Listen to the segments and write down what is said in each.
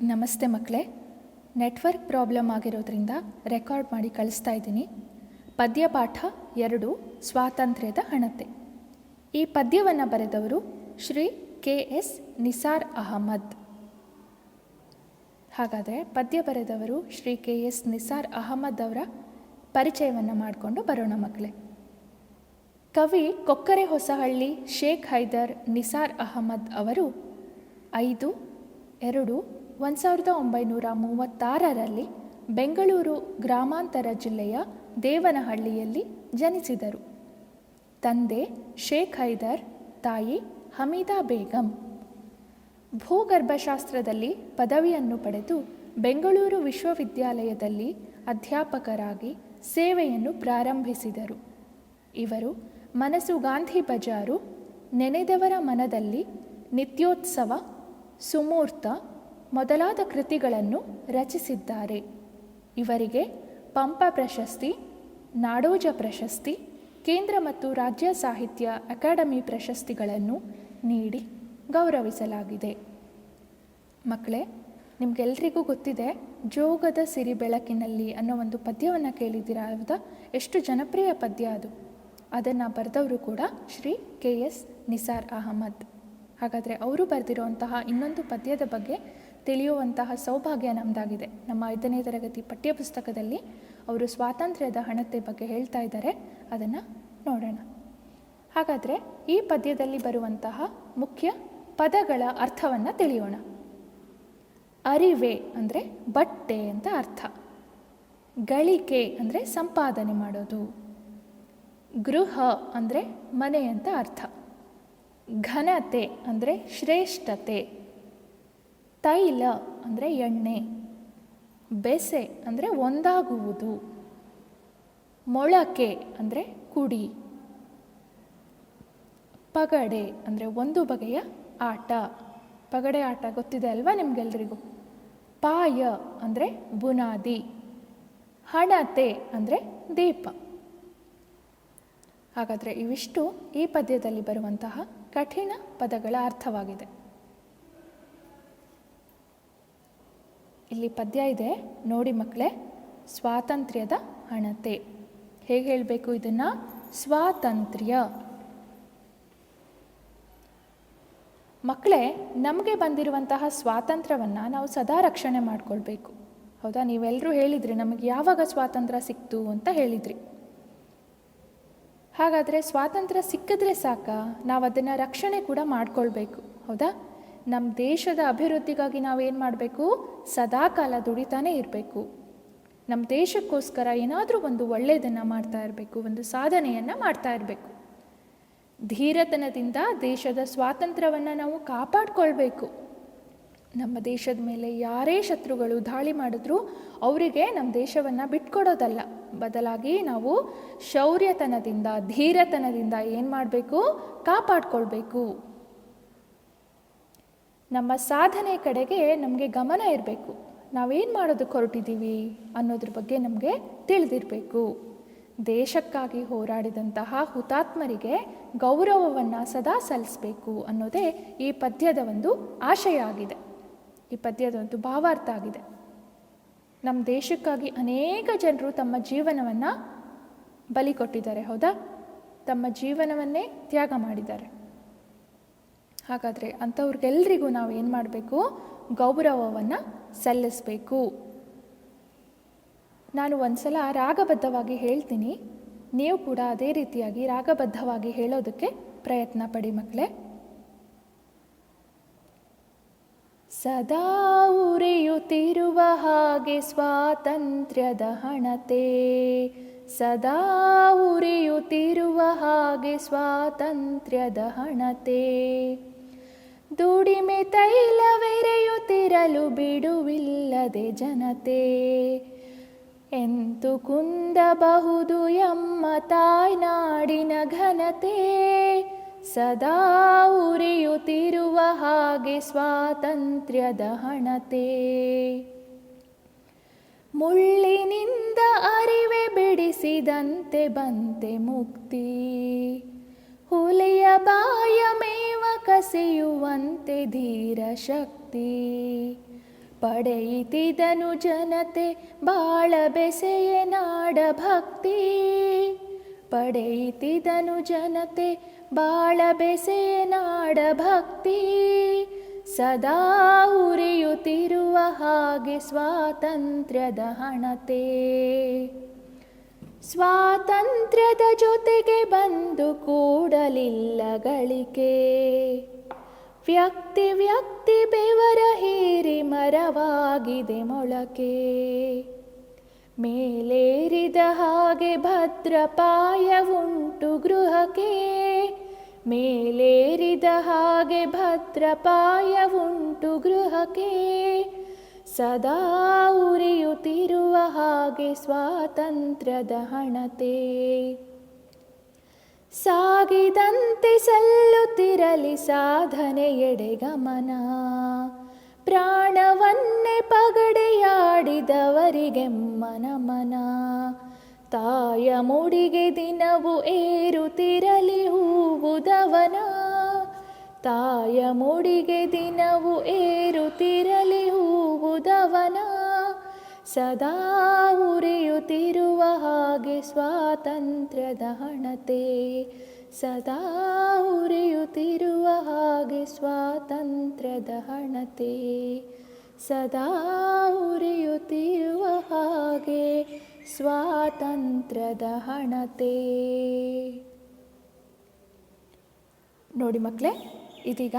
ನಮಸ್ತೆ ಮಕ್ಕಳೇ. Network problem ಆಗಿರೋದ್ರಿಂದ ರೆಕಾರ್ಡ್ ಮಾಡಿ ಕಳಿಸ್ತಾ ಇದ್ದೀನಿ. ಪದ್ಯಪಾಠ ಎರಡು, ಸ್ವಾತಂತ್ರ್ಯದ ಹಣತೆ. ಈ ಪದ್ಯವನ್ನು ಬರೆದವರು ಶ್ರೀ ಕೆ ಎಸ್ ನಿಸಾರ್ ಅಹಮದ್. ಹಾಗಾದರೆ ಪದ್ಯ ಬರೆದವರು ಶ್ರೀ ಕೆ ಎಸ್ ನಿಸಾರ್ ಅಹಮದ್ ಅವರ ಪರಿಚಯವನ್ನು ಮಾಡಿಕೊಂಡು ಬರೋಣ ಮಕ್ಕಳೇ. ಕವಿ ಕೊಕ್ಕರೆ ಹೊಸಹಳ್ಳಿ ಶೇಖ್ ಹೈದರ್ ನಿಸಾರ್ ಅಹಮದ್ ಅವರು ಐದು, ಎರಡು ಒಂದು ಸಾವಿರದ ಒಂಬೈನೂರ ಮೂವತ್ತಾರರಲ್ಲಿ ಬೆಂಗಳೂರು ಗ್ರಾಮಾಂತರ ಜಿಲ್ಲೆಯ ದೇವನಹಳ್ಳಿಯಲ್ಲಿ ಜನಿಸಿದರು. ತಂದೆ ಶೇಖ್ ಹೈದರ್, ತಾಯಿ ಹಮೀದಾ ಬೇಗಂ. ಭೂಗರ್ಭಶಾಸ್ತ್ರದಲ್ಲಿ ಪದವಿಯನ್ನು ಪಡೆದು ಬೆಂಗಳೂರು ವಿಶ್ವವಿದ್ಯಾಲಯದಲ್ಲಿ ಅಧ್ಯಾಪಕರಾಗಿ ಸೇವೆಯನ್ನು ಪ್ರಾರಂಭಿಸಿದರು. ಇವರು ಮನಸ್ಸು ಗಾಂಧಿ ಬಜಾರು ನೆನೆದವರ ಮನದಲ್ಲಿ ನಿತ್ಯೋತ್ಸವ, ಸುಮೂರ್ತ ಮೊದಲಾದ ಕೃತಿಗಳನ್ನು ರಚಿಸಿದ್ದಾರೆ. ಇವರಿಗೆ ಪಂಪ ಪ್ರಶಸ್ತಿ, ನಾಡೋಜ ಪ್ರಶಸ್ತಿ, ಕೇಂದ್ರ ಮತ್ತು ರಾಜ್ಯ ಸಾಹಿತ್ಯ ಅಕಾಡೆಮಿ ಪ್ರಶಸ್ತಿಗಳನ್ನು ನೀಡಿ ಗೌರವಿಸಲಾಗಿದೆ. ಮಕ್ಕಳೇ, ನಿಮಗೆಲ್ರಿಗೂ ಗೊತ್ತಿದೆ, ಜೋಗದ ಸಿರಿ ಬೆಳಕಿನಲ್ಲಿ ಅನ್ನೋ ಒಂದು ಪದ್ಯವನ್ನು ಕೇಳಿದ್ದೀರಾ? ಎಷ್ಟು ಜನಪ್ರಿಯ ಪದ್ಯ ಅದು. ಅದನ್ನು ಬರೆದವರು ಕೂಡ ಶ್ರೀ ಕೆ ಎಸ್ ನಿಸಾರ್ ಅಹಮದ್. ಹಾಗಾದರೆ ಅವರು ಬರೆದಿರುವಂತಹ ಇನ್ನೊಂದು ಪದ್ಯದ ಬಗ್ಗೆ ತಿಳಿಯುವಂತಹ ಸೌಭಾಗ್ಯ ನಮ್ಮದಾಗಿದೆ ನಮ್ಮ ಐದನೇ ತರಗತಿ ಪಠ್ಯಪುಸ್ತಕದಲ್ಲಿ ಅವರು ಸ್ವಾತಂತ್ರ್ಯದ ಹಣತೆ ಬಗ್ಗೆ ಹೇಳ್ತಾ ಇದ್ದಾರೆ. ಅದನ್ನು ನೋಡೋಣ. ಹಾಗಾದರೆ ಈ ಪದ್ಯದಲ್ಲಿ ಬರುವಂತಹ ಮುಖ್ಯ ಪದಗಳ ಅರ್ಥವನ್ನು ತಿಳಿಯೋಣ. ಅರಿವೆ ಅಂದರೆ ಬಟ್ಟೆ ಅಂತ ಅರ್ಥ. ಗಳಿಕೆ ಅಂದರೆ ಸಂಪಾದನೆ ಮಾಡೋದು. ಗೃಹ ಅಂದರೆ ಮನೆ ಅಂತ ಅರ್ಥ. ಘನತೆ ಅಂದರೆ ಶ್ರೇಷ್ಠತೆ. ತೈಲ ಅಂದರೆ ಎಣ್ಣೆ, ಬೆಸೆ ಅಂದರೆ ಒಂದಾಗುವುದು, ಮೊಳಕೆ ಅಂದರೆ ಕುಡಿ, ಪಗಡೆ ಅಂದರೆ ಒಂದು ಬಗೆಯ ಆಟ. ಪಗಡೆ ಆಟ ಗೊತ್ತಿದೆ ಅಲ್ವಾ ನಿಮಗೆಲ್ರಿಗೂ? ಪಾಯ ಅಂದರೆ ಬುನಾದಿ, ಹಣತೆ ಅಂದರೆ ದೀಪ. ಹಾಗಾದರೆ ಇವಿಷ್ಟು ಈ ಪದ್ಯದಲ್ಲಿ ಬರುವಂತಹ ಕಠಿಣ ಪದಗಳ ಅರ್ಥವಾಗಿದೆ. ಇಲ್ಲಿ ಪದ್ಯ ಇದೆ. ನೋಡಿ ಮಕ್ಕಳೇ, ಸ್ವಾತಂತ್ರ್ಯದ ಹಣತೆ. ಹೇಗೆ ಹೇಳಬೇಕು ಇದನ್ನು? ಸ್ವಾತಂತ್ರ್ಯ. ಮಕ್ಕಳೇ, ನಮಗೆ ಬಂದಿರುವಂತಹ ಸ್ವಾತಂತ್ರ್ಯವನ್ನು ನಾವು ಸದಾ ರಕ್ಷಣೆ ಮಾಡಿಕೊಳ್ಬೇಕು. ಹೌದಾ? ನೀವೆಲ್ಲರೂ ಹೇಳಿದ್ರಿ, ನಮಗೆ ಯಾವಾಗ ಸ್ವಾತಂತ್ರ್ಯ ಸಿಕ್ತು ಅಂತ ಹೇಳಿದ್ರಿ. ಹಾಗಾದರೆ ಸ್ವಾತಂತ್ರ್ಯ ಸಿಕ್ಕಿದ್ರೆ ಸಾಕ? ನಾವು ಅದನ್ನು ರಕ್ಷಣೆ ಕೂಡ ಮಾಡಿಕೊಳ್ಬೇಕು. ಹೌದಾ? ನಮ್ಮ ದೇಶದ ಅಭಿವೃದ್ಧಿಗಾಗಿ ನಾವೇನು ಮಾಡಬೇಕು? ಸದಾಕಾಲ ದುಡಿತಾನೆ ಇರಬೇಕು. ನಮ್ಮ ದೇಶಕ್ಕೋಸ್ಕರ ಏನಾದರೂ ಒಂದು ಒಳ್ಳೆಯದನ್ನು ಮಾಡ್ತಾ ಇರಬೇಕು, ಒಂದು ಸಾಧನೆಯನ್ನು ಮಾಡ್ತಾ ಇರಬೇಕು. ಧೀರತನದಿಂದ ದೇಶದ ಸ್ವಾತಂತ್ರ್ಯವನ್ನು ನಾವು ಕಾಪಾಡಿಕೊಳ್ಬೇಕು. ನಮ್ಮ ದೇಶದ ಮೇಲೆ ಯಾರೇ ಶತ್ರುಗಳು ದಾಳಿ ಮಾಡಿದ್ರೂ ಅವರಿಗೆ ನಮ್ಮ ದೇಶವನ್ನು ಬಿಟ್ಕೊಡೋದಲ್ಲ. ಬದಲಾಗಿ ನಾವು ಶೌರ್ಯತನದಿಂದ, ಧೀರತನದಿಂದ ಏನು ಮಾಡಬೇಕು? ಕಾಪಾಡಿಕೊಳ್ಬೇಕು. ನಮ್ಮ ಸಾಧನೆ ಕಡೆಗೆ ನಮಗೆ ಗಮನ ಇರಬೇಕು. ನಾವೇನು ಮಾಡೋದಕ್ಕೆ ಹೊರಟಿದ್ದೀವಿ ಅನ್ನೋದ್ರ ಬಗ್ಗೆ ನಮಗೆ ತಿಳಿದಿರಬೇಕು. ದೇಶಕ್ಕಾಗಿ ಹೋರಾಡಿದಂತಹ ಹುತಾತ್ಮರಿಗೆ ಗೌರವವನ್ನು ಸದಾ ಸಲ್ಲಿಸಬೇಕು ಅನ್ನೋದೇ ಈ ಪದ್ಯದ ಒಂದು ಆಶಯ ಆಗಿದೆ ಈ ಪದ್ಯದ ಒಂದು ಭಾವಾರ್ಥ ಆಗಿದೆ. ನಮ್ಮ ದೇಶಕ್ಕಾಗಿ ಅನೇಕ ಜನರು ತಮ್ಮ ಜೀವನವನ್ನು ಬಲಿ ಕೊಟ್ಟಿದ್ದಾರೆ, ಹೌದಾ? ತಮ್ಮ ಜೀವನವನ್ನೇ ತ್ಯಾಗ ಮಾಡಿದ್ದಾರೆ. ಹಾಗಾದರೆ ಅಂಥವ್ರಿಗೆಲ್ರಿಗೂ ನಾವು ಏನು ಮಾಡಬೇಕು? ಗೌರವವನ್ನು ಸಲ್ಲಿಸಬೇಕು. ನಾನು ಒಂದು ಸಲ ರಾಗಬದ್ಧವಾಗಿ ಹೇಳ್ತೀನಿ. ನೀವು ಕೂಡ ಅದೇ ರೀತಿಯಾಗಿ ರಾಗಬದ್ಧವಾಗಿ ಹೇಳೋದಕ್ಕೆ ಪ್ರಯತ್ನ ಪಡಿ ಮಕ್ಕಳೇ. ಸದಾ ಉರಿಯುತ್ತಿರುವ ಹಾಗೆ ಸ್ವಾತಂತ್ರ್ಯದ ಹಣತೆ. ಸದಾ ಉರಿಯುತ್ತಿರುವ ಹಾಗೆ ಸ್ವಾತಂತ್ರ್ಯದ ಹಣತೆ. ದುಡಿಮೆ ತೈಲವೆರೆಯುತ್ತಿರಲು ಬಿಡುವಿಲ್ಲದೆ ಜನತೆ. ಎಂತು ಕುಂದಬಹುದು ಎಮ್ಮ ತಾಯ್ನಾಡಿನ ಘನತೆ. ಸದಾ ಉರಿಯುತ್ತಿರುವ ಹಾಗೆ ಸ್ವಾತಂತ್ರ್ಯದ ಹಣತೆ. ಮುಳ್ಳಿನಿಂದ ಅರಿವೆ ಬಿಡಿಸಿದಂತೆ ಬಂತೆ ಮುಕ್ತಿ. ಹುಲಿಯ ಬಾಯ ಮೇವ ಕಸಿಯುವಂತೆ ಧೀರ ಶಕ್ತಿ. ಪಡೆಯಿತಿದನು ಜನತೆ ಬಾಳ ಬೆಸೆಯ ನಾಡ ಭಕ್ತಿ. ಪಡೆಯಿತಿದನು ಜನತೆ ಬಾಳ ಬೆಸೆಯ ನಾಡ ಭಕ್ತಿ. ಸದಾ ಉರಿಯುತ್ತಿರುವ ಹಾಗೆ ಸ್ವಾತಂತ್ರ್ಯದ ಹಣತೆ. ಸ್ವಾತಂತ್ರ್ಯದ ಜೊತೆಗೆ ಬಂದು ಕೂಡಲಿಲ್ಲ ಗಳಿಕೆ. ವ್ಯಕ್ತಿ ವ್ಯಕ್ತಿ ಬೆವರ ಹೀರಿ ಮರವಾಗಿದೆ ಮೊಳಕೆ. ಮೇಲೇರಿದ ಹಾಗೆ ಭದ್ರಪಾಯವುಂಟು ಗೃಹಕ್ಕೆ. ಮೇಲೇರಿದ ಹಾಗೆ ಭದ್ರಪಾಯವುಂಟು ಗೃಹಕ್ಕೆ. ಸದಾ ಉರಿಯುತ್ತಿರುವ ಹಾಗೆ ಸ್ವಾತಂತ್ರ್ಯದ ಹಣತೆ. ಸಾಗಿದಂತೆ ಸಲ್ಲುತ್ತಿರಲಿ ಸಾಧನೆಯೆಡೆ ಗಮನ. ಪ್ರಾಣವನ್ನೇ ಪಗಡೆಯಾಡಿದವರಿಗೆಮ್ಮ ಮನ ತಾಯ ಮುಡಿಗೆ ದಿನವು ಏರುತ್ತಿರಲಿ ಹೂವುದವನ. ತಾಯ ಮುಡಿಗೆ ದಿನವು ಹೂವುದವನ ಸದಾ ಉರಿಯುತ್ತಿರುವ ಹಾಗೆ ಸ್ವಾತಂತ್ರ್ಯದ ಹಣತೆ. ಸದಾ ಉರಿಯುತ್ತಿರುವ ಹಾಗೆ ಸ್ವಾತಂತ್ರ್ಯದ ಹಣತೆ. ಸದಾ ಉರಿಯುತ್ತಿರುವ ಹಾಗೆ ಸ್ವಾತಂತ್ರ್ಯದ ಹಣತೆ. ನೋಡಿ ಮಕ್ಕಳೇ ಇದೀಗ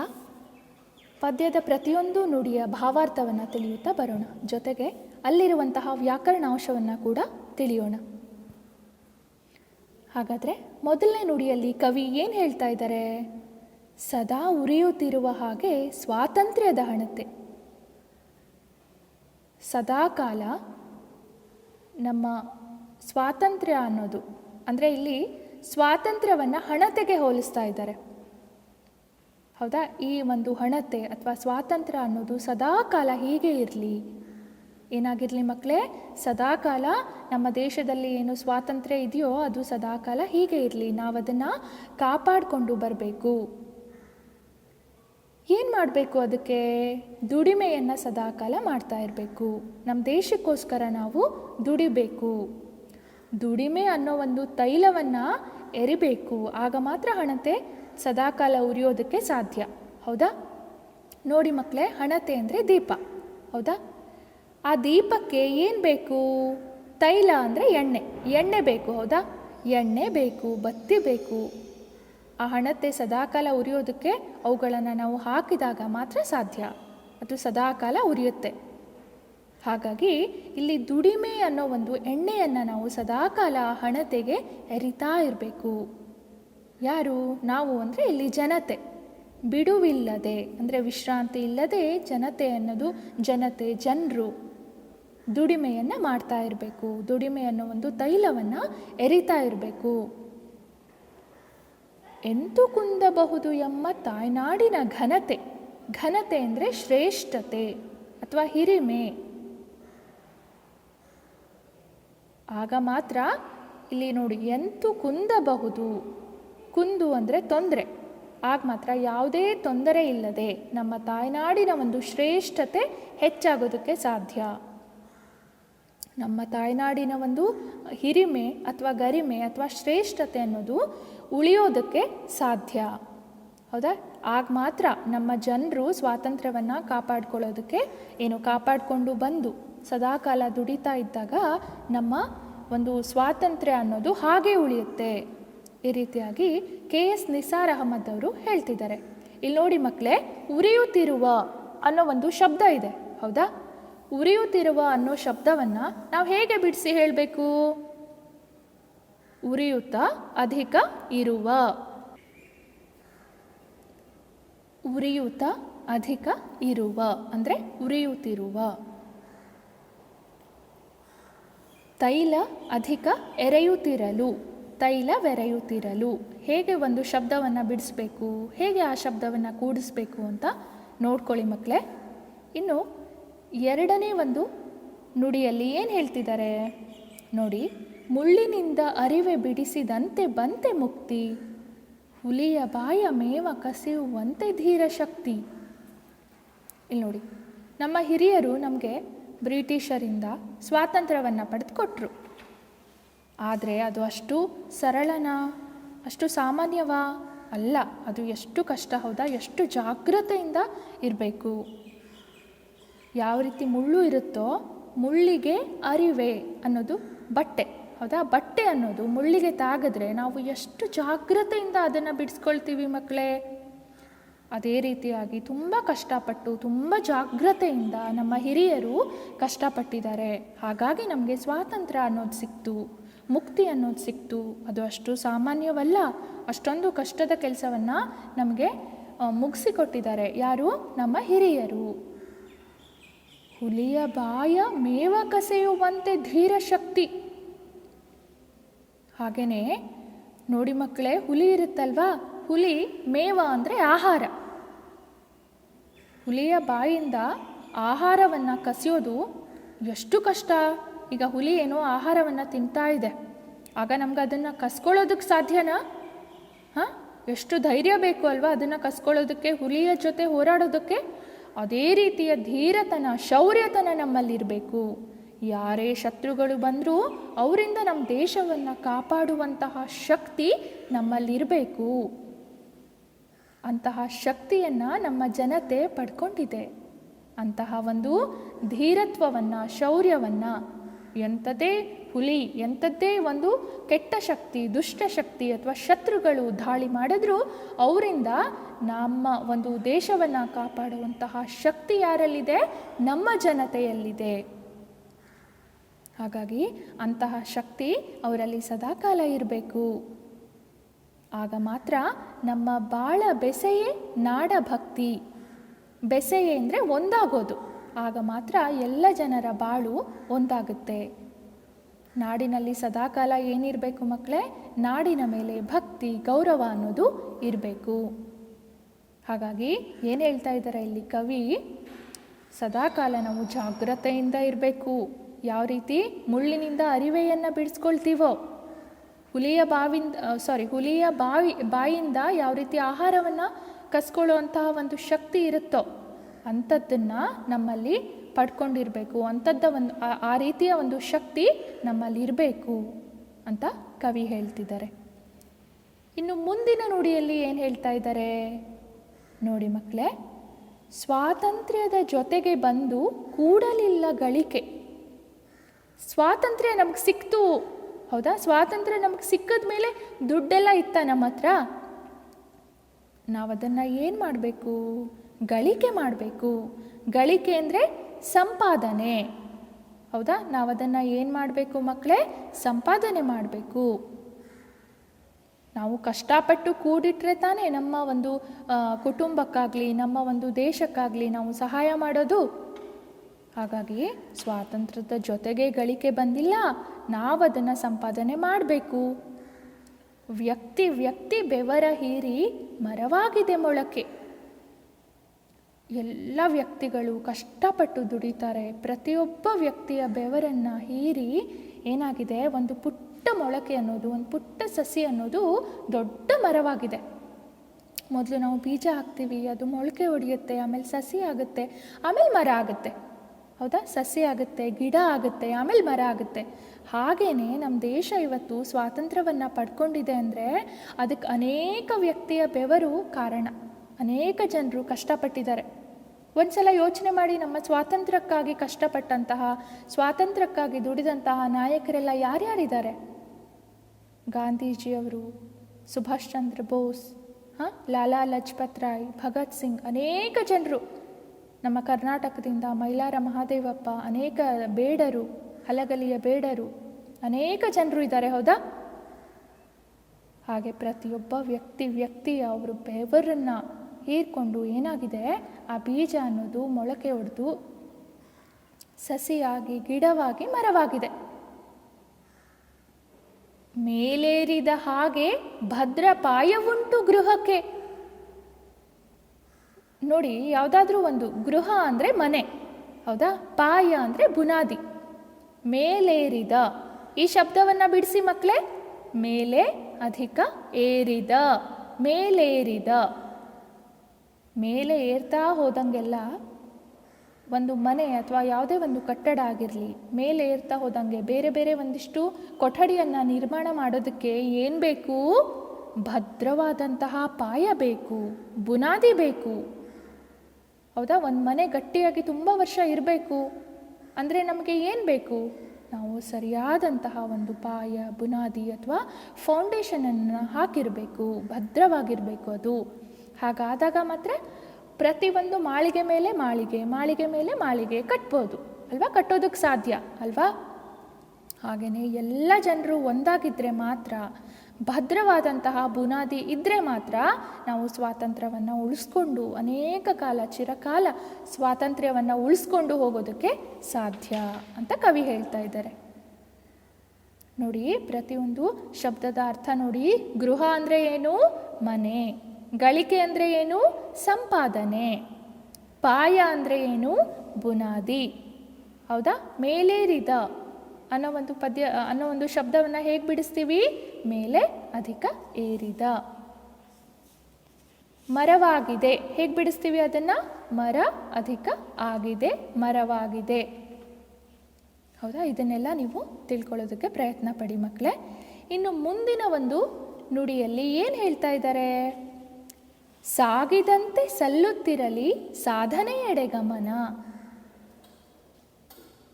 ಪದ್ಯದ ಪ್ರತಿಯೊಂದು ನುಡಿಯ ಭಾವಾರ್ಥವನ್ನು ತಿಳಿಯುತ್ತಾ ಬರೋಣ. ಜೊತೆಗೆ ಅಲ್ಲಿರುವಂತಹ ವ್ಯಾಕರಣಾಂಶವನ್ನು ಕೂಡ ತಿಳಿಯೋಣ. ಹಾಗಾದರೆ ಮೊದಲನೇ ನುಡಿಯಲ್ಲಿ ಕವಿ ಏನು ಹೇಳ್ತಾ ಇದ್ದಾರೆ? ಸದಾ ಉರಿಯುತ್ತಿರುವ ಹಾಗೆ ಸ್ವಾತಂತ್ರ್ಯದ ಹಣತೆ ಸದಾಕಾಲ ನಮ್ಮ ಸ್ವಾತಂತ್ರ್ಯ ಅನ್ನೋದು, ಅಂದರೆ ಇಲ್ಲಿ ಸ್ವಾತಂತ್ರ್ಯವನ್ನು ಹಣತೆಗೆ ಹೋಲಿಸ್ತಾ ಇದ್ದಾರೆ. ಹೌದಾ? ಈ ಒಂದು ಹಣತೆ ಅಥವಾ ಸ್ವಾತಂತ್ರ್ಯ ಅನ್ನೋದು ಸದಾಕಾಲ ಹೀಗೆ ಇರಲಿ ಏನಾಗಿರಲಿ ಮಕ್ಕಳೇ ಸದಾಕಾಲ ನಮ್ಮ ದೇಶದಲ್ಲಿ ಏನು ಸ್ವಾತಂತ್ರ್ಯ ಇದೆಯೋ ಅದು ಸದಾಕಾಲ ಹೀಗೆ ಇರಲಿ. ನಾವು ಅದನ್ನು ಕಾಪಾಡಿಕೊಂಡು ಬರಬೇಕು. ಏನು ಮಾಡಬೇಕು ಅದಕ್ಕೆ? ದುಡಿಮೆಯನ್ನು ಸದಾಕಾಲ ಮಾಡ್ತಾ ಇರಬೇಕು. ನಮ್ಮ ದೇಶಕ್ಕೋಸ್ಕರ ನಾವು ದುಡಿಬೇಕು. ದುಡಿಮೆ ಅನ್ನೋ ಒಂದು ತೈಲವನ್ನು ಎರಿಬೇಕು. ಆಗ ಮಾತ್ರ ಹಣತೆ ಸದಾಕಾಲ ಉರಿಯೋದಕ್ಕೆ ಸಾಧ್ಯ. ಹೌದಾ? ನೋಡಿ ಮಕ್ಕಳೇ ಹಣತೆ ಅಂದರೆ ದೀಪ. ಹೌದಾ? ಆ ದೀಪಕ್ಕೆ ಏನು ಬೇಕು? ತೈಲ ಅಂದರೆ ಎಣ್ಣೆ. ಎಣ್ಣೆ ಬೇಕು, ಹೌದಾ? ಎಣ್ಣೆ ಬೇಕು, ಬತ್ತಿ ಬೇಕು. ಆ ಹಣತೆ ಸದಾಕಾಲ ಉರಿಯೋದಕ್ಕೆ ಅವುಗಳನ್ನು ನಾವು ಹಾಕಿದಾಗ ಮಾತ್ರ ಸಾಧ್ಯ. ಅದು ಸದಾಕಾಲ ಉರಿಯುತ್ತೆ. ಹಾಗಾಗಿ ಇಲ್ಲಿ ದುಡಿಮೆ ಅನ್ನೋ ಒಂದು ಎಣ್ಣೆಯನ್ನು ನಾವು ಸದಾಕಾಲ ಹಣತೆಗೆ ಎರಿತಾ ಇರಬೇಕು. ಯಾರು? ನಾವು ಅಂದರೆ ಇಲ್ಲಿ ಜನತೆ. ಬಿಡುವಿಲ್ಲದೆ, ಅಂದರೆ ವಿಶ್ರಾಂತಿ ಇಲ್ಲದೆ ಜನತೆ ಅನ್ನೋದು ಜನತೆ, ಜನರು. ದುಡಿಮೆಯನ್ನು ಮಾಡ್ತಾ ಇರಬೇಕು. ದುಡಿಮೆ ಅನ್ನೋ ಒಂದು ತೈಲವನ್ನು ಎರಿತಾ ಇರಬೇಕು. ಎಂತು ಕುಂದಬಹುದು ಎಂಬ ತಾಯ್ನಾಡಿನ ಘನತೆ. ಘನತೆ ಅಂದರೆ ಶ್ರೇಷ್ಠತೆ ಅಥವಾ ಹಿರಿಮೆ. ಆಗ ಮಾತ್ರ ಇಲ್ಲಿ ನೋಡಿ ಎಂತು ಕುಂದಬಹುದು. ಕುಂದು ಅಂದರೆ ತೊಂದರೆ. ಆಗ ಮಾತ್ರ ಯಾವುದೇ ತೊಂದರೆ ಇಲ್ಲದೆ ನಮ್ಮ ತಾಯ್ನಾಡಿನ ಒಂದು ಶ್ರೇಷ್ಠತೆ ಹೆಚ್ಚಾಗೋದಕ್ಕೆ ಸಾಧ್ಯ. ನಮ್ಮ ತಾಯ್ನಾಡಿನ ಒಂದು ಹಿರಿಮೆ ಅಥವಾ ಗರಿಮೆ ಅಥವಾ ಶ್ರೇಷ್ಠತೆ ಅನ್ನೋದು ಉಳಿಯೋದಕ್ಕೆ ಸಾಧ್ಯ. ಹೌದಾ? ಆಗ ಮಾತ್ರ ನಮ್ಮ ಜನರು ಸ್ವಾತಂತ್ರ್ಯವನ್ನು ಕಾಪಾಡ್ಕೊಳ್ಳೋದಕ್ಕೆ ಏನು ಕಾಪಾಡಿಕೊಂಡು ಬಂದು ಸದಾಕಾಲ ದುಡಿತಾ ಇದ್ದಾಗ ನಮ್ಮ ಒಂದು ಸ್ವಾತಂತ್ರ್ಯ ಅನ್ನೋದು ಹಾಗೆ ಉಳಿಯುತ್ತೆ. ಈ ರೀತಿಯಾಗಿ ಕೆ ಎಸ್ ನಿಸಾರ್ ಅಹಮದ್ ಅವರು ಹೇಳ್ತಿದ್ದಾರೆ. ಇಲ್ಲಿ ನೋಡಿ ಮಕ್ಕಳೇ ಉರಿಯುತ್ತಿರುವ ಅನ್ನೋ ಒಂದು ಶಬ್ದ ಇದೆ. ಹೌದಾ? ಉರಿಯುತ್ತಿರುವ ಅನ್ನೋ ಶಬ್ದವನ್ನು ನಾವು ಹೇಗೆ ಬಿಡಿಸಿ ಹೇಳಬೇಕು? ಉರಿಯುತ್ತ ಅಧಿಕ ಇರುವ. ಉರಿಯುತ್ತ ಅಧಿಕ ಇರುವ. ಅಂದರೆ ಉರಿಯುತ್ತಿರುವ. ತೈಲ ಅಧಿಕ ಎರೆಯುತ್ತಿರಲು ತೈಲವೆರೆಯುತ್ತಿರಲು ಹೇಗೆ ಒಂದು ಶಬ್ದವನ್ನು ಬಿಡಿಸ್ಬೇಕು? ಹೇಗೆ ಆ ಶಬ್ದವನ್ನು ಕೂಡಿಸ್ಬೇಕು ಅಂತ ನೋಡ್ಕೊಳ್ಳಿ ಮಕ್ಕಳೇ. ಇನ್ನು ಎರಡನೇ ಒಂದು ನುಡಿಯಲ್ಲಿ ಏನು ಹೇಳ್ತಿದ್ದಾರೆ? ನೋಡಿ, ಮುಳ್ಳಿನಿಂದ ಅರಿವೆ ಬಿಡಿಸಿದಂತೆ ಬಂತೆ ಮುಕ್ತಿ, ಹುಲಿಯ ಬಾಯ ಮೇವ ಕಸಿಯುವಂತೆ ಧೀರ ಶಕ್ತಿ. ಇಲ್ಲಿ ನೋಡಿ, ನಮ್ಮ ಹಿರಿಯರು ನಮಗೆ ಬ್ರಿಟಿಷರಿಂದ ಸ್ವಾತಂತ್ರ್ಯವನ್ನು ಪಡೆದುಕೊಟ್ರು. ಆದರೆ ಅದು ಅಷ್ಟು ಸರಳನಾ, ಅಷ್ಟು ಸಾಮಾನ್ಯವಾ? ಅಲ್ಲ, ಅದು ಎಷ್ಟು ಕಷ್ಟ ಹೌದಾ? ಎಷ್ಟು ಜಾಗ್ರತೆಯಿಂದ ಇರಬೇಕು? ಯಾವ ರೀತಿ ಮುಳ್ಳು ಇರುತ್ತೋ ಮುಳ್ಳಿಗೆ ಅರಿವೆ ಅನ್ನೋದು ಬಟ್ಟೆ. ಹೌದಾ? ಬಟ್ಟೆ ಅನ್ನೋದು ಮುಳ್ಳಿಗೆ ತಾಗಿದ್ರೆ ನಾವು ಎಷ್ಟು ಜಾಗ್ರತೆಯಿಂದ ಅದನ್ನು ಬಿಡಿಸ್ಕೊಳ್ತೀವಿ ಮಕ್ಕಳೇ ಅದೇ ರೀತಿಯಾಗಿ ತುಂಬ ಕಷ್ಟಪಟ್ಟು, ತುಂಬ ಜಾಗ್ರತೆಯಿಂದ ನಮ್ಮ ಹಿರಿಯರು ಕಷ್ಟಪಟ್ಟಿದ್ದಾರೆ. ಹಾಗಾಗಿ ನಮಗೆ ಸ್ವಾತಂತ್ರ್ಯ ಅನ್ನೋದು ಸಿಕ್ತು, ಮುಕ್ತಿ ಅನ್ನೋದು ಸಿಕ್ತು. ಅದು ಅಷ್ಟು ಸಾಮಾನ್ಯವಲ್ಲ, ಅಷ್ಟೊಂದು ಕಷ್ಟದ ಕೆಲಸವನ್ನು ನಮಗೆ ಮುಗಿಸಿಕೊಟ್ಟಿದ್ದಾರೆ ಯಾರು? ನಮ್ಮ ಹಿರಿಯರು. ಹುಲಿಯ ಬಾಯ ಮೇವ ಕಸೆಯುವಂತೆ ಧೀರ ಶಕ್ತಿ. ಹಾಗೆಯೇ ನೋಡಿ ಮಕ್ಕಳೇ, ಹುಲಿ ಇರುತ್ತಲ್ವಾ? ಹುಲಿ ಮೇವ ಅಂದರೆ ಆಹಾರ. ಹುಲಿಯ ಬಾಯಿಂದ ಆಹಾರವನ್ನು ಕಸಿಯೋದು ಎಷ್ಟು ಕಷ್ಟ. ಈಗ ಹುಲಿ ಏನೋ ಆಹಾರವನ್ನು ತಿಂತಾ ಇದೆ. ಆಗ ನಮ್ಗೆ ಅದನ್ನು ಕಸ್ಕೊಳ್ಳೋದಕ್ಕೆ ಸಾಧ್ಯನಾ? ಹಾಂ? ಎಷ್ಟು ಧೈರ್ಯ ಬೇಕು ಅಲ್ವಾ ಅದನ್ನು ಕಸ್ಕೊಳ್ಳೋದಕ್ಕೆ, ಹುಲಿಯ ಜೊತೆ ಹೋರಾಡೋದಕ್ಕೆ? ಅದೇ ರೀತಿಯ ಧೀರತನ, ಶೌರ್ಯತನ ನಮ್ಮಲ್ಲಿರಬೇಕು. ಯಾರೇ ಶತ್ರುಗಳು ಬಂದರೂ ಅವರಿಂದ ನಮ್ಮ ದೇಶವನ್ನು ಕಾಪಾಡುವಂತಹ ಶಕ್ತಿ ನಮ್ಮಲ್ಲಿರಬೇಕು. ಅಂತಹ ಶಕ್ತಿಯನ್ನು ನಮ್ಮ ಜನತೆ ಪಡ್ಕೊಂಡಿದೆ. ಅಂತಹ ಒಂದು ಧೀರತ್ವವನ್ನು, ಶೌರ್ಯವನ್ನು ಎಂಥದೇ ಹುಲಿ, ಎಂಥದ್ದೇ ಒಂದು ಕೆಟ್ಟ ಶಕ್ತಿ, ದುಷ್ಟ ಶಕ್ತಿ ಅಥವಾ ಶತ್ರುಗಳು ದಾಳಿ ಮಾಡಿದ್ರೂ ಅವರಿಂದ ನಮ್ಮ ಒಂದು ದೇಶವನ್ನು ಕಾಪಾಡುವಂತಹ ಶಕ್ತಿ ಯಾರಲ್ಲಿದೆ? ನಮ್ಮ ಜನತೆಯಲ್ಲಿದೆ. ಹಾಗಾಗಿ ಅಂತಹ ಶಕ್ತಿ ಅವರಲ್ಲಿ ಸದಾಕಾಲ ಇರಬೇಕು. ಆಗ ಮಾತ್ರ ನಮ್ಮ ಬಾಳ ಬೆಸೆಯೇ ನಾಡ ಭಕ್ತಿ ಬೆಸೆಯೇ ಅಂದರೆ ಒಂದಾಗೋದು. ಆಗ ಮಾತ್ರ ಎಲ್ಲ ಜನರ ಬಾಳು ಒಂದಾಗುತ್ತೆ. ನಾಡಿನಲ್ಲಿ ಸದಾಕಾಲ ಏನಿರಬೇಕು ಮಕ್ಕಳೇ, ನಾಡಿನ ಮೇಲೆ ಭಕ್ತಿ, ಗೌರವ ಅನ್ನೋದು ಇರಬೇಕು. ಹಾಗಾಗಿ ಏನು ಹೇಳ್ತಾ ಇದ್ದಾರೆ ಇಲ್ಲಿ ಕವಿ? ಸದಾಕಾಲ ನಾವು ಜಾಗ್ರತೆಯಿಂದ ಇರಬೇಕು. ಯಾವ ರೀತಿ? ಮುಳ್ಳಿನಿಂದ ಅರಿವೆಯನ್ನು ಬಿಡಿಸ್ಕೊಳ್ತೀವೋ? ಹುಲಿಯ ಬಾವಿಂದ ಸಾರಿ ಹುಲಿಯ ಬಾವಿ, ಬಾಯಿಂದ ಯಾವ ರೀತಿ ಆಹಾರವನ್ನು ಕಸ್ಕೊಳ್ಳುವಂತಹ ಒಂದು ಶಕ್ತಿ ಇರುತ್ತೋ? ಅಂಥದ್ದನ್ನು ನಮ್ಮಲ್ಲಿ ಪಡ್ಕೊಂಡಿರಬೇಕು. ಅಂಥದ್ದ ಒಂದು, ಆ- ರೀತಿಯ ಒಂದು ಶಕ್ತಿ ನಮ್ಮಲ್ಲಿ ಇರಬೇಕು ಅಂತ ಕವಿ ಹೇಳ್ತಿದ್ದಾರೆ. ಇನ್ನು ಮುಂದಿನ ನುಡಿಯಲ್ಲಿ ಏನು ಹೇಳ್ತಾ ಇದ್ದಾರೆ? ನೋಡಿ ಮಕ್ಕಳೇ ಸ್ವಾತಂತ್ರ್ಯದ ಜೊತೆಗೆ ಬಂದು ಕೂಡಲಿಲ್ಲ ಗಳಿಕೆ. ಸ್ವಾತಂತ್ರ್ಯ ನಮಗೆ ಸಿಕ್ತು. ಹೌದಾ? ಸ್ವಾತಂತ್ರ್ಯ ನಮಗೆ ಸಿಕ್ಕಿದ ಮೇಲೆ ದುಡ್ಡೆಲ್ಲ ಇತ್ತ ನಮ್ಮ ಹತ್ರ ನಾವು ಅದನ್ನು ಏನು ಮಾಡಬೇಕು? ಗಳಿಕೆ ಮಾಡಬೇಕು. ಗಳಿಕೆ ಅಂದರೆ ಸಂಪಾದನೆ. ಹೌದಾ? ನಾವು ಅದನ್ನು ಏನು ಮಾಡಬೇಕು ಮಕ್ಕಳೇ ಸಂಪಾದನೆ ಮಾಡಬೇಕು. ನಾವು ಕಷ್ಟಪಟ್ಟು ಕೂಡಿಟ್ರೆ ತಾನೇ ನಮ್ಮ ಒಂದು ಕುಟುಂಬಕ್ಕಾಗಲಿ, ನಮ್ಮ ಒಂದು ದೇಶಕ್ಕಾಗಲಿ ನಾವು ಸಹಾಯ ಮಾಡೋದು. ಹಾಗಾಗಿ ಸ್ವಾತಂತ್ರ್ಯದ ಜೊತೆಗೆ ಗಳಿಕೆ ಬಂದಿಲ್ಲ ನಾವು ಅದನ್ನು ಸಂಪಾದನೆ ಮಾಡಬೇಕು. ವ್ಯಕ್ತಿ ವ್ಯಕ್ತಿ ಬೆವರ ಹೀರಿ ಮರವಾಗಿದೆ ಮೊಳಕೆ. ಎಲ್ಲ ವ್ಯಕ್ತಿಗಳು ಕಷ್ಟಪಟ್ಟು ದುಡಿತಾರೆ. ಪ್ರತಿಯೊಬ್ಬ ವ್ಯಕ್ತಿಯ ಬೆವರನ್ನು ಹೀರಿ ಏನಾಗಿದೆ? ಒಂದು ಪುಟ್ಟ ಮೊಳಕೆ ಅನ್ನೋದು, ಒಂದು ಪುಟ್ಟ ಸಸಿ ಅನ್ನೋದು ದೊಡ್ಡ ಮರವಾಗಿದೆ. ಮೊದಲು ನಾವು ಬೀಜ ಹಾಕ್ತೀವಿ, ಅದು ಮೊಳಕೆ ಹೊಡೆಯುತ್ತೆ ಆಮೇಲೆ ಸಸಿ ಆಗುತ್ತೆ, ಆಮೇಲೆ ಮರ ಆಗುತ್ತೆ. ಹೌದಾ? ಸಸಿ ಆಗುತ್ತೆ, ಗಿಡ ಆಗುತ್ತೆ, ಆಮೇಲೆ ಮರ ಆಗುತ್ತೆ. ಹಾಗೇನೆ ನಮ್ಮ ದೇಶ ಇವತ್ತು ಸ್ವಾತಂತ್ರ್ಯವನ್ನು ಪಡ್ಕೊಂಡಿದೆ ಅಂದರೆ ಅದಕ್ಕೆ ಅನೇಕ ವ್ಯಕ್ತಿಯ ಬೆವರು ಕಾರಣ. ಅನೇಕ ಜನರು ಕಷ್ಟಪಟ್ಟಿದ್ದಾರೆ. ಒಂದ್ಸಲ ಯೋಚನೆ ಮಾಡಿ ನಮ್ಮ ಸ್ವಾತಂತ್ರ್ಯಕ್ಕಾಗಿ ಕಷ್ಟಪಟ್ಟಂತಹ, ಸ್ವಾತಂತ್ರ್ಯಕ್ಕಾಗಿ ದುಡಿದಂತಹ ನಾಯಕರೆಲ್ಲ ಯಾರ್ಯಾರಿದ್ದಾರೆ? ಗಾಂಧೀಜಿಯವರು, ಸುಭಾಷ್ ಚಂದ್ರ ಬೋಸ್, ಹಾಂ? ಲಾಲಾ ಲಜಪತ್ ರಾಯ್, ಭಗತ್ ಸಿಂಗ್, ಅನೇಕ ಜನರು. ನಮ್ಮ ಕರ್ನಾಟಕದಿಂದ ಮೈಲಾರ ಮಹಾದೇವಪ್ಪ, ಅನೇಕ ಬೇಡರು, ಹಲಗಲಿಯ ಬೇಡರು, ಅನೇಕ ಜನರು ಇದ್ದಾರೆ, ಹೌದಾ? ಹಾಗೆ ಪ್ರತಿಯೊಬ್ಬ ವ್ಯಕ್ತಿ ವ್ಯಕ್ತಿ ಅವರು ಬೆವರನ್ನು ಹೀರ್ಕೊಂಡು ಏನಾಗಿದೆ? ಆ ಬೀಜ ಅನ್ನೋದು ಮೊಳಕೆ ಹೊಡೆದು ಸಸಿಯಾಗಿ, ಗಿಡವಾಗಿ ಮರವಾಗಿದೆ. ಮೇಲೇರಿದ ಹಾಗೆ ಭದ್ರಪಾಯವುಂಟು ಗೃಹಕ್ಕೆ. ನೋಡಿ, ಯಾವುದಾದ್ರೂ ಒಂದು ಗೃಹ ಅಂದರೆ ಮನೆ, ಹೌದಾ? ಪಾಯ ಅಂದರೆ ಬುನಾದಿ. ಮೇಲೇರಿದ, ಈ ಶಬ್ದವನ್ನು ಬಿಡಿಸಿ ಮಕ್ಕಳೇ ಮೇಲೆ ಅಧಿಕ ಏರಿದ, ಮೇಲೇರಿದ. ಮೇಲೆ ಏರ್ತಾ ಹೋದಂಗೆಲ್ಲ ಒಂದು ಮನೆ ಅಥವಾ ಯಾವುದೇ ಒಂದು ಕಟ್ಟಡ ಆಗಿರಲಿ, ಮೇಲೆ ಏರ್ತಾ ಹೋದಂಗೆ ಬೇರೆ ಬೇರೆ ಒಂದಿಷ್ಟು ಕೊಠಡಿಯನ್ನು ನಿರ್ಮಾಣ ಮಾಡೋದಕ್ಕೆ ಏನು ಬೇಕು? ಭದ್ರವಾದಂತಹ ಪಾಯ ಬೇಕು, ಬುನಾದಿ ಬೇಕು. ಹೌದಾ? ಒಂದು ಮನೆ ಗಟ್ಟಿಯಾಗಿ ತುಂಬ ವರ್ಷ ಇರಬೇಕು. ಅಂದರೆ ನಮಗೆ ಏನು ಬೇಕು? ನಾವು ಸರಿಯಾದಂತಹ ಒಂದು ಪಾಯ, ಬುನಾದಿ ಅಥವಾ ಫೌಂಡೇಶನನ್ನು ಹಾಕಿರಬೇಕು, ಭದ್ರವಾಗಿರಬೇಕು ಅದು. ಹಾಗಾದಾಗ ಮಾತ್ರ ಪ್ರತಿಯೊಂದು ಮಾಳಿಗೆ ಮೇಲೆ ಮಾಳಿಗೆ ಮಾಳಿಗೆ ಮೇಲೆ ಮಾಳಿಗೆ ಕಟ್ಬೋದು. ಅಲ್ವಾ? ಕಟ್ಟೋದಕ್ಕೆ ಸಾಧ್ಯ. ಅಲ್ವಾ? ಹಾಗೆಯೇ ಎಲ್ಲ ಜನರು ಒಂದಾಗಿದ್ದರೆ ಮಾತ್ರ, ಭದ್ರವಾದಂತಹ ಬುನಾದಿ ಇದ್ದರೆ ಮಾತ್ರ ನಾವು ಸ್ವಾತಂತ್ರ್ಯವನ್ನು ಉಳಿಸ್ಕೊಂಡು, ಅನೇಕ ಕಾಲ, ಚಿರಕಾಲ ಸ್ವಾತಂತ್ರ್ಯವನ್ನು ಉಳಿಸ್ಕೊಂಡು ಹೋಗೋದಕ್ಕೆ ಸಾಧ್ಯ ಅಂತ ಕವಿ ಹೇಳ್ತಾ ಇದ್ದಾರೆ. ನೋಡಿ, ಪ್ರತಿಯೊಂದು ಶಬ್ದದ ಅರ್ಥ ನೋಡಿ. ಗೃಹ ಅಂದರೆ ಏನು? ಮನೆ. ಗಳಿಕೆ ಅಂದರೆ ಏನು? ಸಂಪಾದನೆ. ಪಾಯ ಅಂದರೆ ಏನು? ಬುನಾದಿ. ಹೌದಾ? ಮೇಲೇರಿದ ಅನ್ನೋ ಒಂದು ಪದ್ಯ, ಅನ್ನೋ ಒಂದು ಶಬ್ದವನ್ನು ಹೇಗೆ ಬಿಡಿಸ್ತೀವಿ? ಮೇಲೆ ಅಧಿಕ ಏರಿದ. ಮರವಾಗಿದೆ. ಹೇಗೆ ಬಿಡಿಸ್ತೀವಿ ಅದನ್ನು? ಮರ ಅಧಿಕ ಆಗಿದೆ, ಮರವಾಗಿದೆ. ಹೌದಾ? ಇದನ್ನೆಲ್ಲ ನೀವು ತಿಳ್ಕೊಳ್ಳೋದಕ್ಕೆ ಪ್ರಯತ್ನ ಪಡಿ ಮಕ್ಕಳೇ ಇನ್ನು ಮುಂದಿನ ಒಂದು ನುಡಿಯಲ್ಲಿ ಏನು ಹೇಳ್ತಾ ಇದ್ದಾರೆ? ಸಾಗಿದಂತೆ ಸಲ್ಲುತ್ತಿರಲಿ ಸಾಧನೆಯೆಡೆ ಗಮನ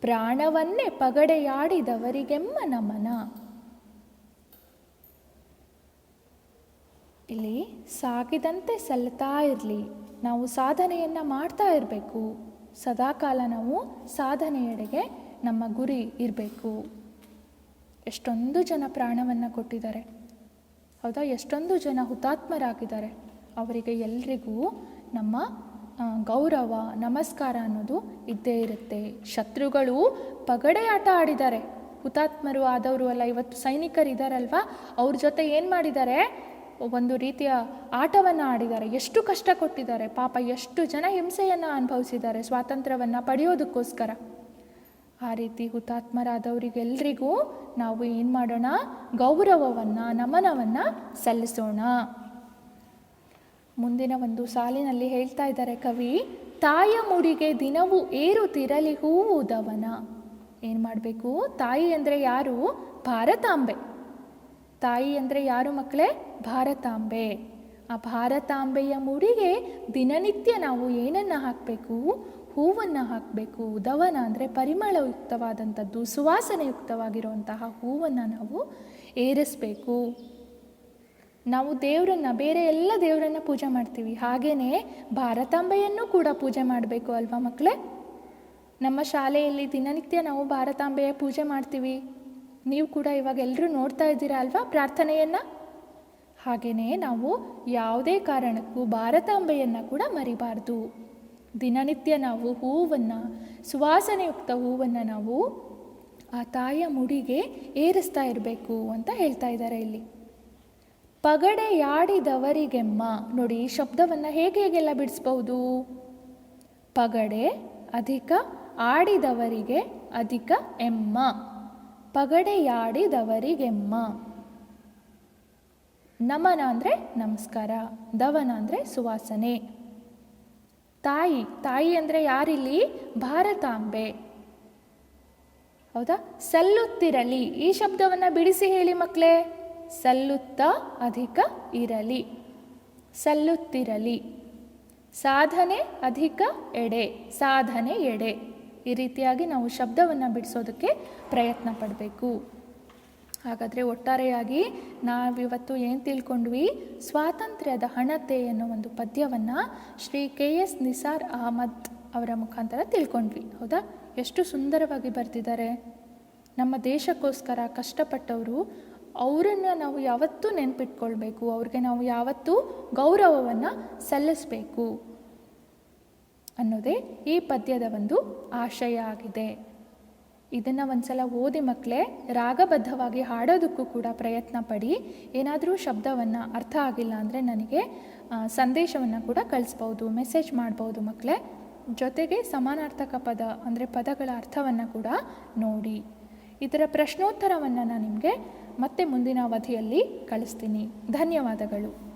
ಪ್ರಾಣವನ್ನೇ ಪಗಡೆಯಾಡಿದವರಿಗೆಮ್ಮ ನಮನ ಇಲ್ಲಿ ಸಾಗಿದಂತೆ ಸಲ್ಲುತ್ತಾ ಇರಲಿ, ನಾವು ಸಾಧನೆಯನ್ನು ಮಾಡ್ತಾ ಇರಬೇಕು. ಸದಾಕಾಲ ನಾವು ಸಾಧನೆಯೆಡೆಗೆ ನಮ್ಮ ಗುರಿ ಇರಬೇಕು. ಎಷ್ಟೊಂದು ಜನ ಪ್ರಾಣವನ್ನು ಕೊಟ್ಟಿದ್ದಾರೆ. ಹೌದಾ? ಎಷ್ಟೊಂದು ಜನ ಹುತಾತ್ಮರಾಗಿದ್ದಾರೆ. ಅವರಿಗೆ ಎಲ್ರಿಗೂ ನಮ್ಮ ಗೌರವ, ನಮಸ್ಕಾರ ಅನ್ನೋದು ಇದ್ದೇ ಇರುತ್ತೆ. ಶತ್ರುಗಳು ಪಗಡೆ ಆಟ ಆಡಿದ್ದಾರೆ. ಹುತಾತ್ಮರು ಆದವರು ಅಲ್ಲ, ಇವತ್ತು ಸೈನಿಕರಿದ್ದಾರಲ್ವಾ ಅವ್ರ ಜೊತೆ ಏನು ಮಾಡಿದ್ದಾರೆ? ಒಂದು ರೀತಿಯ ಆಟವನ್ನು ಆಡಿದ್ದಾರೆ. ಎಷ್ಟು ಕಷ್ಟ ಕೊಟ್ಟಿದ್ದಾರೆ. ಪಾಪ ಎಷ್ಟು ಜನ ಹಿಂಸೆಯನ್ನು ಅನುಭವಿಸಿದ್ದಾರೆ ಸ್ವಾತಂತ್ರ್ಯವನ್ನು ಪಡೆಯೋದಕ್ಕೋಸ್ಕರ. ಆ ರೀತಿ ಹುತಾತ್ಮರಾದವರಿಗೆಲ್ರಿಗೂ ನಾವು ಏನು ಮಾಡೋಣ? ಗೌರವವನ್ನು, ನಮನವನ್ನು ಸಲ್ಲಿಸೋಣ. ಮುಂದಿನ ಒಂದು ಸಾಲಿನಲ್ಲಿ ಹೇಳ್ತಾ ಇದ್ದಾರೆ ಕವಿ ತಾಯ ಮುಡಿಗೆ ದಿನವೂ ಏರುತ್ತಿರಲಿ ಹೂವುದವನ. ಏನು ಮಾಡಬೇಕು? ತಾಯಿ ಅಂದರೆ ಯಾರು? ಭಾರತಾಂಬೆ. ತಾಯಿ ಅಂದರೆ ಯಾರು ಮಕ್ಕಳೇ ಭಾರತಾಂಬೆ. ಆ ಭಾರತಾಂಬೆಯ ಮುಡಿಗೆ ದಿನನಿತ್ಯ ನಾವು ಏನನ್ನು ಹಾಕಬೇಕು? ಹೂವನ್ನು ಹಾಕಬೇಕು. ಉದವನ ಅಂದರೆ ಪರಿಮಳಯುಕ್ತವಾದಂಥದ್ದು, ಸುವಾಸನೆಯುಕ್ತವಾಗಿರುವಂತಹ ಹೂವನ್ನು ನಾವು ಏರಿಸಬೇಕು. ನಾವು ದೇವರನ್ನ, ಬೇರೆ ಎಲ್ಲ ದೇವರನ್ನ ಪೂಜೆ ಮಾಡ್ತೀವಿ. ಹಾಗೆಯೇ ಭಾರತಾಂಬೆಯನ್ನು ಕೂಡ ಪೂಜೆ ಮಾಡಬೇಕು ಅಲ್ವಾ ಮಕ್ಕಳೇ ನಮ್ಮ ಶಾಲೆಯಲ್ಲಿ ದಿನನಿತ್ಯ ನಾವು ಭಾರತಾಂಬೆಯ ಪೂಜೆ ಮಾಡ್ತೀವಿ. ನೀವು ಕೂಡ ಇವಾಗ ಎಲ್ಲರೂ ನೋಡ್ತಾ ಇದ್ದೀರಾ ಅಲ್ವಾ ಪ್ರಾರ್ಥನೆಯನ್ನು? ಹಾಗೆಯೇ ನಾವು ಯಾವುದೇ ಕಾರಣಕ್ಕೂ ಭಾರತಾಂಬೆಯನ್ನು ಕೂಡ ಮರಿಬಾರ್ದು. ದಿನನಿತ್ಯ ನಾವು ಹೂವನ್ನು, ಸುವಾಸನೆಯುಕ್ತ ಹೂವನ್ನು ನಾವು ಆ ತಾಯಿಯ ಮುಡಿಗೆ ಏರಿಸ್ತಾ ಇರಬೇಕು ಅಂತ ಹೇಳ್ತಾ ಇದ್ದಾರೆ ಇಲ್ಲಿ. ಪಗಡೆಯಾಡಿದವರಿಗೆಮ್ಮ. ನೋಡಿ, ಈ ಶಬ್ದವನ್ನು ಹೇಗೆ ಹೇಗೆಲ್ಲ ಬಿಡಿಸ್ಬಹುದು? ಪಗಡೆ ಅಧಿಕ ಆಡಿದವರಿಗೆ ಅಧಿಕ ಎಮ್ಮ. ಪಗಡೆಯಾಡಿದವರಿಗೆಮ್ಮ. ನಮನ ಅಂದರೆ ನಮಸ್ಕಾರ, ದವನ ಅಂದರೆ ಸುವಾಸನೆ. ತಾಯಿ ತಾಯಿ ಅಂದರೆ ಯಾರಿಲ್ಲಿ? ಭಾರತಾಂಬೆ. ಹೌದಾ? ಸಲ್ಲುತ್ತಿರಲಿ. ಈ ಶಬ್ದವನ್ನು ಬಿಡಿಸಿ ಹೇಳಿ ಮಕ್ಕಳೇ ಸಲ್ಲುತ್ತ ಅಧಿಕ ಇರಲಿ. ಸಲ್ಲುತ್ತಿರಲಿ. ಸಾಧನೆ ಅಧಿಕ ಎಡೆ, ಸಾಧನೆ ಎಡೆ. ಈ ರೀತಿಯಾಗಿ ನಾವು ಶಬ್ದವನ್ನು ಬಿಡಿಸೋದಕ್ಕೆ ಪ್ರಯತ್ನ ಪಡಬೇಕು. ಹಾಗಾದರೆ ಒಟ್ಟಾರೆಯಾಗಿ ನಾವಿವತ್ತು ಏನು ತಿಳ್ಕೊಂಡ್ವಿ? ಸ್ವಾತಂತ್ರ್ಯದ ಹಣತೆ ಅನ್ನೋ ಒಂದು ಪದ್ಯವನ್ನು ಶ್ರೀ ಕೆ ಎಸ್ ನಿಸಾರ್ ಅಹಮದ್ ಅವರ ಮುಖಾಂತರ ತಿಳ್ಕೊಂಡ್ವಿ. ಹೌದಾ? ಎಷ್ಟು ಸುಂದರವಾಗಿ ಬರೆದಿದ್ದಾರೆ. ನಮ್ಮ ದೇಶಕ್ಕೋಸ್ಕರ ಕಷ್ಟಪಟ್ಟವರು ಅವರನ್ನು ನಾವು ಯಾವತ್ತೂ ನೆನಪಿಟ್ಕೊಳ್ಬೇಕು. ಅವ್ರಿಗೆ ನಾವು ಯಾವತ್ತೂ ಗೌರವವನ್ನು ಸಲ್ಲಿಸಬೇಕು ಅನ್ನೋದೇ ಈ ಪದ್ಯದ ಒಂದು ಆಶಯ ಆಗಿದೆ. ಇದನ್ನು ಒಂದ್ಸಲ ಓದಿ ಮಕ್ಕಳೇ ರಾಗಬದ್ಧವಾಗಿ ಹಾಡೋದಕ್ಕೂ ಕೂಡ ಪ್ರಯತ್ನ ಪಡಿ. ಏನಾದರೂ ಶಬ್ದವನ್ನು ಅರ್ಥ ಆಗಿಲ್ಲ ಅಂದರೆ ನನಗೆ ಸಂದೇಶವನ್ನು ಕೂಡ ಕಳಿಸ್ಬೋದು, ಮೆಸೇಜ್ ಮಾಡ್ಬೋದು ಮಕ್ಕಳೇ ಜೊತೆಗೆ ಸಮಾನಾರ್ಥಕ ಪದ ಅಂದರೆ ಪದಗಳ ಅರ್ಥವನ್ನು ಕೂಡ ನೋಡಿ. ಇದರ ಪ್ರಶ್ನೋತ್ತರವನ್ನು ನಾನು ನಿಮಗೆ ಮತ್ತೆ ಮುಂದಿನ ಅವಧಿಯಲ್ಲಿ ಕಳಿಸ್ತೀನಿ. ಧನ್ಯವಾದಗಳು.